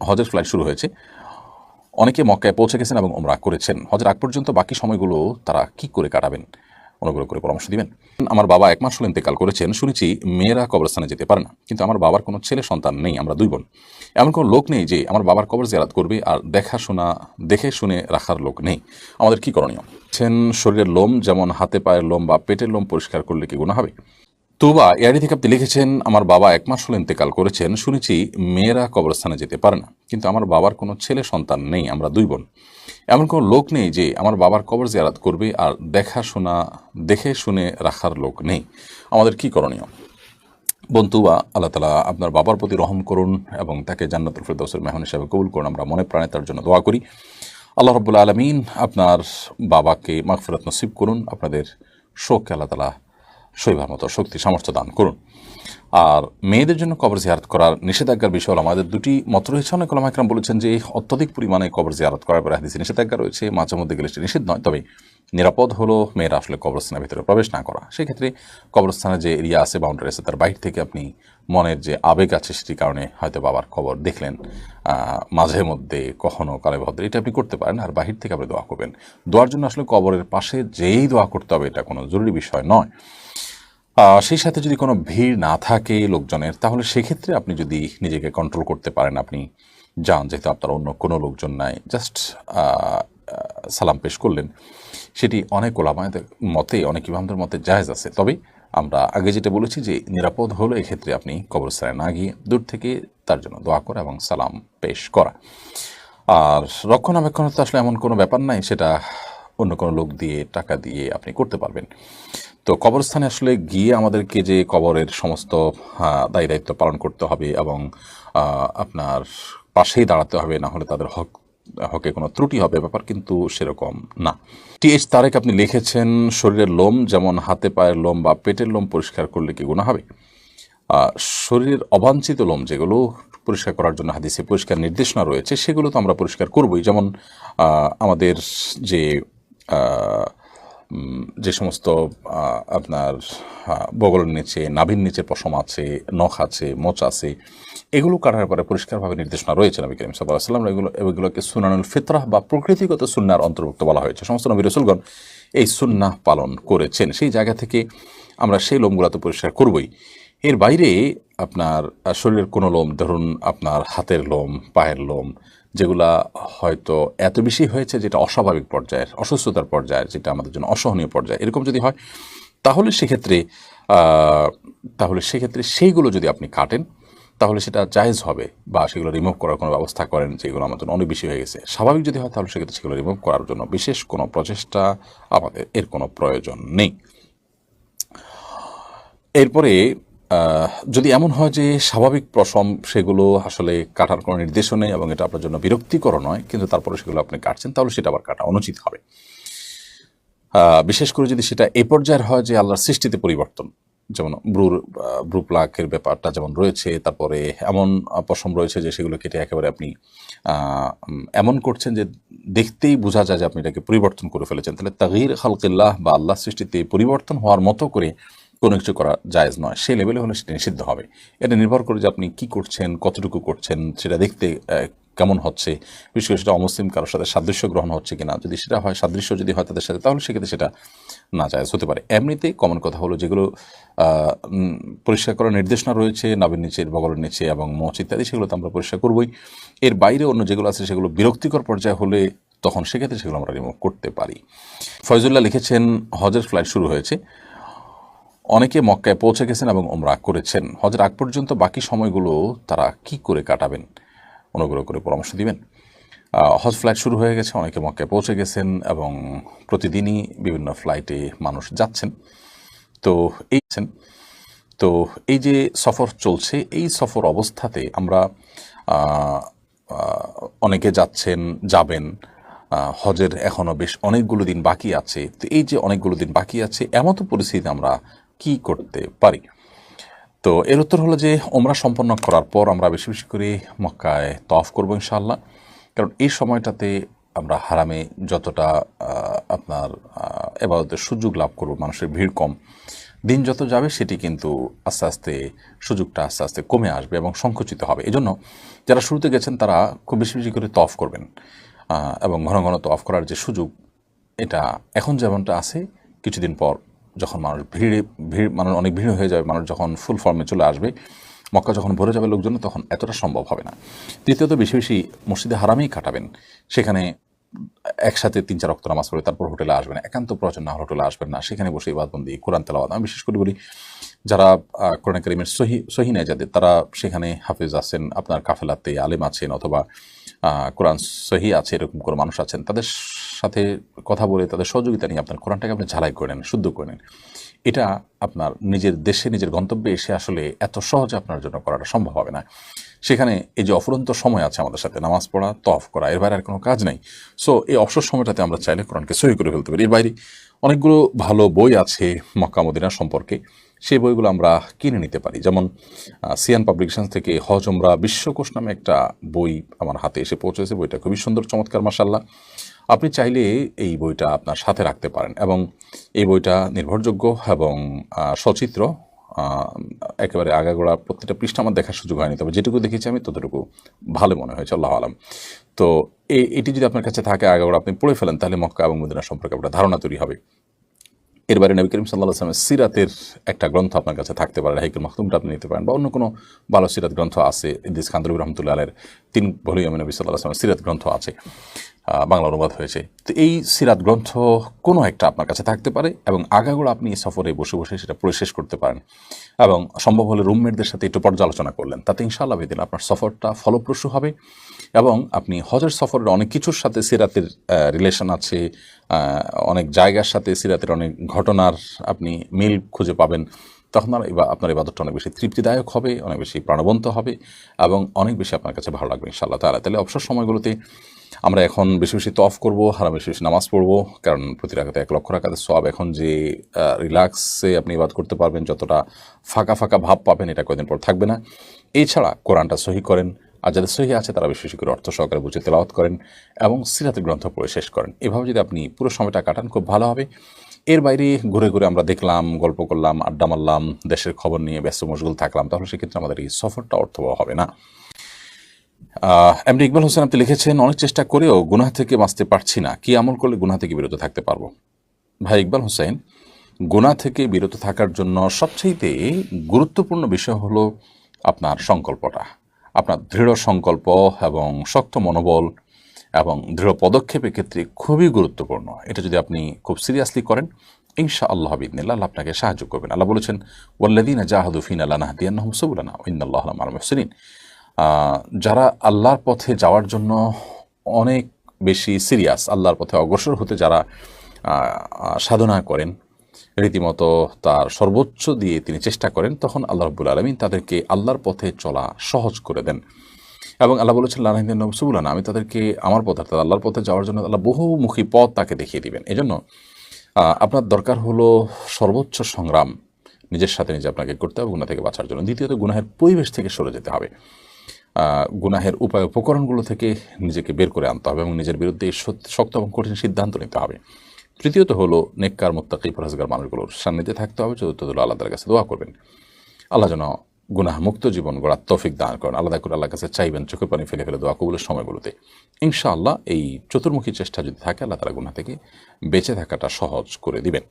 হজের ফ্লাইট শুরু হয়েছে। অনেকে মক্কায় পৌঁছে গেছেন এবং ওমরা করেছেন। হজের আগ পর্যন্ত বাকি সময়গুলো তারা কি করে কাটাবেন? অনুগ্রহ করে পরামর্শ দিবেন। আমার বাবা এক মাস হলো ইন্তেকাল করেছেন। শুনেছি মেয়েরা কবরস্থানে যেতে পারে না। কিন্তু আমার বাবার কোনো ছেলে সন্তান নেই, আমরা দুই বোন। এমন কোনো লোক নেই যে আমার বাবার কবর জেরাত করবে আর দেখাশোনা দেখে শুনে রাখার লোক নেই। আমাদের কি করণীয়? শরীরের লোম যেমন হাতে, পায়ের লোম বা পেটের লোম পরিষ্কার করলে কি গুণা হবে? তুবা এআইডি থেকে আপনি লিখেছেন, আমার বাবা এক মাস হলো ইন্তেকাল করেছেন, শুনেছি মেয়েরা কবরস্থানে যেতে পারে না। কিন্তু আমার বাবার কোনো ছেলে সন্তান নেই, আমরা দুই বোন। এমন কোনো লোক নেই যে আমার বাবার কবর জিয়ারাত করবে আর দেখাশোনা দেখে শুনে রাখার লোক নেই। আমাদের কি করণীয়? বন্তুবা আল্লাহ তালা আপনার বাবার প্রতি রহম করুন এবং তাকে জান্নাতুল ফেরদৌসের মেহন হিসাবে কবুল করুন। আমরা মনে প্রাণে তার জন্য দোয়া করি। আল্লাহ রব্বুল্লা আলমিন আপনার বাবাকে মাগফিরাত নসিব করুন। আপনাদের শোককে আল্লাহ তালা শৈবার মতো শক্তি সামর্থ্য দান করুন। আর মেয়েদের জন্য কবর জিয়ারত করার নিষেধাজ্ঞার বিষয় হলো আমাদের দুটি মত রয়েছে। অনেক ওলামাইকরাম বলেছেন যে অত্যধিক পরিমাণে কবর জিয়ারত করার পরে হাদিসে নিষেধাজ্ঞা রয়েছে। মাঝে মধ্যে গেলে সেটা নিষেধ নয়। তবে নিরাপদ হলো মেয়েরা আসলে কবরস্থানের ভিতরে প্রবেশ না করা। সেক্ষেত্রে কবরস্থানে যে এরিয়া আছে বাউন্ডারি আছে, তার বাইরে থেকে আপনি মনের যে আবেগ আছে, সেটির কারণে হয়তো বাবার খবর দেখলেন। মাঝে মধ্যে কখনো কালে ভদ্র এটা আপনি করতে পারেন, আর বাহির থেকে আপনি দোয়া করবেন। দোয়ার জন্য আসলে কবরের পাশে যেই দোয়া করতে হবে, এটা কোনো জরুরি বিষয় নয়। সেই সাথে যদি কোনো ভিড় না থাকে লোকজনের, তাহলে সেক্ষেত্রে আপনি যদি নিজেকে কন্ট্রোল করতে পারেন, আপনি যান, যেহেতু আপনার অন্য কোনো লোকজন নাই। জাস্ট সালাম পেশ করলেন। সেটি অনেক ওলামায়দের মতে, অনেক ইমামদের মতে জায়েজ আছে। তবে আমরা আগে যেটা বলেছি যে, নিরাপদ হলো এক্ষেত্রে আপনি কবরস্থানে না গিয়ে দূর থেকে তার জন্য দোয়া করা এবং সালাম পেশ করা। আর রক্ষণাবেক্ষণ তো আসলে এমন কোনো ব্যাপার নাই, সেটা অন্য কোনো লোক দিয়ে টাকা দিয়ে আপনি করতে পারবেন। তো কবরস্থানে আসলে গিয়ে আমাদেরকে যে কবরের সমস্ত দায়ী দায়িত্ব পালন করতে হবে এবং আপনার পাশেই দাঁড়াতে হবে, না হলে তাদের হক, হকে কোনো ত্রুটি হবে, ব্যাপার কিন্তু সেরকম না। টি এইচ তারেক আপনি লিখেছেন, শরীরের লোম যেমন হাতে পায়ের লোম বা পেটের লোম পরিষ্কার করলে কি গুণা হবে? শরীরের অবাঞ্ছিত লোম যেগুলো পরিষ্কার করার জন্য হাদিসে পরিষ্কার নির্দেশনা রয়েছে, সেগুলো তো আমরা পরিষ্কার করবই। যেমন আমাদের যে যে সমস্ত আপনার বগলের নিচে, নাভির নিচে পশম আছে, নখ আছে, মোচ আছে, এগুলো কাটার পরে পরিষ্কারভাবে নির্দেশনা রয়েছে নবী করিম সাল্লাহ সাল্লাম এগুলো, এগুলোকে সুনানুল ফিতরাহ বা প্রকৃতিগত সুন্নার অন্তর্ভুক্ত বলা হয়েছে। সমস্ত নবী রসুলগণ এই সুন্না পালন করেছেন। সেই জায়গা থেকে আমরা সেই লোমগুলো তো পরিষ্কার করবই। এর বাইরে আপনার শরীরের কোনো লোম, ধরুন আপনার হাতের লোম, পায়ের লোম যেগুলা হয়তো এত বেশি হয়েছে যেটা অস্বাভাবিক পর্যায়ের, অসুস্থতার পর্যায়ের, যেটা আমাদের জন্য অসহনীয় পর্যায়ে, এরকম যদি হয়, তাহলে সেক্ষেত্রে তাহলে সেক্ষেত্রে সেইগুলো যদি আপনি কাটেন, তাহলে সেটা জায়েজ হবে বা সেগুলো রিমুভ করার কোনো ব্যবস্থা করেন যেগুলো আমার জন্য অনেক বেশি হয়ে গেছে। স্বাভাবিক যদি হয়, তাহলে সেক্ষেত্রে সেগুলো রিমুভ করার জন্য বিশেষ কোনো প্রচেষ্টা আমাদের এর কোনো প্রয়োজন নেই। এরপরে যদি এমন হয় যে স্বাভাবিক প্রসম সেগুলো আসলে কাটার কোনো নির্দেশও নেই এবং এটা আপনার জন্য বিরক্তিকর নয়, কিন্তু তারপরে সেগুলো আপনি কাটছেন, তাহলে সেটা আবার কাটা অনুচিত হবে। বিশেষ করে যদি সেটা এ পর্যায়ের হয় যে আল্লাহর সৃষ্টিতে পরিবর্তন, যেমন ব্রুর ব্রু প্লাকের ব্যাপারটা যেমন রয়েছে, তারপরে এমন পশম রয়েছে যে সেগুলো কেটে একেবারে আপনি এমন করছেন যে দেখতেই বোঝা যায় যে আপনি এটাকে পরিবর্তন করে ফেলেছেন। তাহলে তাগির খালকিল্লাহ বা আল্লাহ সৃষ্টিতে পরিবর্তন হওয়ার মতো করে কোনো কিছু করা জায়েজ নয়। সেই লেভেলে হলে সেটা নিষিদ্ধ হবে। এটা নির্ভর করে যে আপনি কি করছেন, কতটুকু করছেন, সেটা দেখতে কেমন হচ্ছে। বিশেষ করে সেটা অমুসলিম কারোর সাথে সাদৃশ্য গ্রহণ হচ্ছে কিনা। যদি সেটা হয়, সাদৃশ্য যদি হয় তাদের সাথে, তাহলে সেক্ষেত্রে সেটা না জায়েজ হতে পারে। এমনিতে কমন কথা হলো যেগুলো পরিষ্কার করার নির্দেশনা রয়েছে নাবের নিচে বগলের নিচে এবং মচ ইত্যাদি সেগুলো তো আমরা পরিষ্কার করবই। এর বাইরে অন্য যেগুলো আছে, সেগুলো বিরক্তিকর পর্যায়ে হলে তখন সেক্ষেত্রে সেগুলো আমরা রিমুভ করতে পারি। ফয়জুল্লাহ লিখেছেন, হজের ফ্লাইট শুরু হয়েছে। অনেকে মক্কায় পৌঁছে গেছেন এবং ওমরা করেছেন। হজের আগ পর্যন্ত বাকি সময়গুলো তারা কি করে কাটাবেন? অনুগ্রহ করে পরামর্শ দিবেন। হজ ফ্লাইট শুরু হয়ে গেছে, অনেকে মক্কায় পৌঁছে গেছেন এবং প্রতিদিনই বিভিন্ন ফ্লাইটে মানুষ যাচ্ছেন। তো এই তো এই যে সফর চলছে, এই সফর অবস্থাতে আমরা অনেকে যাচ্ছেন, যাবেন হজের এখনও বেশ অনেকগুলো দিন বাকি আছে। তো এই যে অনেকগুলো দিন বাকি আছে, এমতো পরিস্থিতি আমরা কি করতে পারি? তো এর উত্তর হলো যে ওমরা সম্পন্ন করার পর আমরা বেশি বেশি করে মক্কায় তফ করব ইনশাল্লাহ কারণ এই সময়টাতে আমরা হারামে যতটা আপনার এবারতের সুযোগ লাভ করব, মানুষের ভিড় কম। দিন যত যাবে সেটি কিন্তু আস্তে আস্তে সুযোগটা আস্তে আস্তে কমে আসবে এবং সংকুচিত হবে। এজন্য যারা শুরুতে গেছেন তারা খুব বেশি বেশি করে তফ করবেন। এবং ঘন ঘন তফ করার যে সুযোগ, এটা এখন যেমনটা আছে, কিছুদিন পর যখন মানুষ ভিড়ে, ভিড়, মানুষ অনেক ভিড় হয়ে যাবে, মানুষ যখন ফুল ফর্মে চলে আসবে, মক্কা যখন ভরে যাবে লোকজন, তখন এতটা সম্ভব হবে না। তৃতীয়ত বেশি বেশি মসজিদে হারামেই কাটাবেন। সেখানে একসাথে তিন, চার রক্ত নামাজ পড়ে তারপর হোটেলে আসবেন একান্ত প্রয়োজন না হোটেলে আসবেন না। সেখানে বসে ইবাদবন্দি কোরআন তেলাওয়াত, আমি বিশেষ করে বলি যারা কোরআন করিমের সহি সহি নেয় যাদের তারা সেখানে হাফিজ আছেন, আপনার কাফেলাতে আলেম আছেন অথবা কোরআন সহি আছে, এরকম কোনো মানুষ আছেন, তাদের সাথে কথা বলে, তাদের সহযোগিতা নিয়ে আপনার কোরআনটাকে আপনি ঝালাই করে নেন, শুদ্ধ করে নেন। এটা আপনার নিজের দেশে, নিজের গন্তব্যে এসে আসলে এত সহজে আপনার জন্য করাটা সম্ভব হবে না। সেখানে এই যে অফুরন্ত সময় আছে আমাদের সাথে, নামাজ পড়া তফ করা, এর বাইরে আর কোনো কাজ নেই। সো এই অবসর সময়টাতে আমরা চাইলে কোরআনকে সহি করে ফেলতে পারি। এর বাইরে অনেকগুলো ভালো বই আছে মক্কা মদিনা সম্পর্কে। সেই বইগুলো আমরা কিনে নিতে পারি। যেমন সিয়ান পাবলিকেশন থেকে হজ ওমরা বিশ্বকোষ নামে একটা বই আমার হাতে এসে পৌঁছেছে। বইটা খুবই সুন্দর, চমৎকার মাসাল্লাহ আপনি চাইলে এই বইটা আপনার সাথে রাখতে পারেন এবং এই বইটা নির্ভরযোগ্য এবং সচিত্র একেবারে আগাগোড়া প্রত্যেকটা পৃষ্ঠা আমার দেখার সুযোগ হয়নি। তবে যেটুকু দেখেছি আমি ততটুকু ভালো মনে হয়েছে, আল্লাহ আলাম। তো এটি যদি আপনার কাছে থাকে আগাগোড়া, আপনি পড়ে ফেলেন, তাহলে মক্কা এবং মদিনা সম্পর্কে একটা ধারণা তৈরি হবে। এর বাইরে নবী করিম সাল্লাহ আসলামের সিরাতের একটা গ্রন্থ আপনার কাছে থাকতে পারে হাইকুল মাহতুমটা আপনি নিতে পারেন, বা অন্য কোনো ভালো সিরাত গ্রন্থ আছে ইদিস খান্দুল রহমতুল্লাহ আলের তিন ভলিউমে নবী সাল্লাহ আসলামের সিরাত গ্রন্থ আছে। বাংলা অনুবাদ হয়েছে। তো এই সিরাত গ্রন্থ কোনো একটা আপনার কাছে থাকতে পারে এবং আগাগোড়া আপনি সফরে বসে বসে সেটা পড়ে শেষ করতে পারেন এবং সম্ভব হলে রুমমেটদের সাথে একটু পর্যালোচনা করলেন। তাতে ইনশাআল্লাহ বেদিন আপনার সফরটা ফলপ্রসূ হবে এবং আপনি হজের সফরের অনেক কিছুর সাথে সিরাতের রিলেশন আছে অনেক জায়গার সাথে সিরাতের অনেক ঘটনার আপনি মিল খুঁজে পাবেন। তখন এবার আপনার ইবাদতটা অনেক বেশি তৃপ্তিদায়ক হবে, অনেক বেশি প্রাণবন্ত হবে এবং অনেক বেশি আপনার কাছে ভালো লাগবে ইনশাআল্লাহ তাহলে তাহলে অবসর সময়গুলোতে আমরা এখন বেশি বেশি তফ করব হারা বেশি বেশি নামাজ পড়ব, কারণ প্রতি রাখাতে এক লক্ষ রাখাতে সব এখন যে রিল্যাক্সে আপনি ইবাদ করতে পারবেন, যতটা ফাঁকা ফাঁকা ভাব পাবেন এটা কয়েকদিন পর থাকবে না। এছাড়া কোরআনটা সহি করেন, আর যাদের সহি আছে তারা বেশি বেশি করে অর্থ সহকারে বুঝে তেলাওয়াত করেন এবং সিরাতের গ্রন্থ পড়ে শেষ করেন। এভাবে যদি আপনি পুরো সময়টা কাটান, খুব ভালো হবে। এর বাইরে ঘুরে ঘুরে আমরা দেখলাম, গল্প করলাম, আড্ডা মারলাম, দেশের খবর নিয়ে ব্যস্ত মশগুল থাকলাম, তাহলে সেক্ষেত্রে আমাদের এই সফরটা অর্থবহ হবে না। এমনি ইকবাল হোসেন আপনি লিখেছেন, অনেক চেষ্টা করেও গুনাহ থেকে বাঁচতে পারছি না। কি আমল করলে গুনাহ থেকে বিরত থাকতে পারব? ভাই ইকবাল হোসেন, গুনাহ থেকে বিরত থাকার জন্য সবচেয়ে গুরুত্বপূর্ণ বিষয় হলো আপনার সংকল্পটা। আপনার দৃঢ় সংকল্প এবং শক্ত মনোবল এবং দৃঢ় পদক্ষেপের ক্ষেত্রে খুবই গুরুত্বপূর্ণ। এটা যদি আপনি খুব সিরিয়াসলি করেন ইনশা আল্লাহ বিদিনিল্লাহ আল্লাহ আপনাকে সাহায্য করবেন। আল্লাহ বলেছেন ওয়াল্লাদিন জাহাদুফিন আল্লাহ নাহদিয়ান্নাহম সবুলানা ইন্দাল্লাহ যারা আল্লাহর পথে যাওয়ার জন্য অনেক বেশি সিরিয়াস আল্লাহর পথে অগ্রসর হতে যারা সাধনা করেন, রীতিমতো তার সর্বোচ্চ দিয়ে তিনি চেষ্টা করেন, তখন আল্লাহ রব্বুল আলমিন তাদেরকে আল্লাহর পথে চলা সহজ করে দেন। এবং আল্লাহ বলেছেন লাহিদিন নবসুবুলানা আমি তাদেরকে আমার পথ অর্থাৎ আল্লাহর পথে যাওয়ার জন্য আল্লাহ বহুমুখী পথ তাকে দেখিয়ে দিবেন। এজন্য আহ, আপনার দরকার হলো সর্বোচ্চ সংগ্রাম। নিজের সাথে নিজে আপনাকে করতে হবে গুণা থেকে বাঁচার জন্য। দ্বিতীয়ত গুনাহের পরিবেশ থেকে সরে যেতে হবে। গুনাহের উপায় উপকরণগুলো থেকে নিজেকে বের করে আনতে হবে এবং নিজের বিরুদ্ধে শক্ত এবং কঠিন সিদ্ধান্ত নিতে হবে। তৃতীয়ত হলো নেককার মোত্তাকি পরহেজগার মানুষগুলোর সান্নিধ্যে থাকতে হবে। চতুর্থ হলো আল্লাহর কাছে দোয়া করবেন। আল্লাহ যেন গুনাহ মুক্ত জীবন গড়ার তৌফিক দান করেন। আলাদা করে আল্লাহ কাছে চাইবেন চোখের পানি ফেলে ফেলে দোয়া কবুলের সময়গুলোতে। ইনশাআল্লাহ এই চতুর্মুখী চেষ্টা যদি থাকে, আল্লাহ তারা গুনা থেকে বেঁচে থাকাটা সহজ করে দিবেন।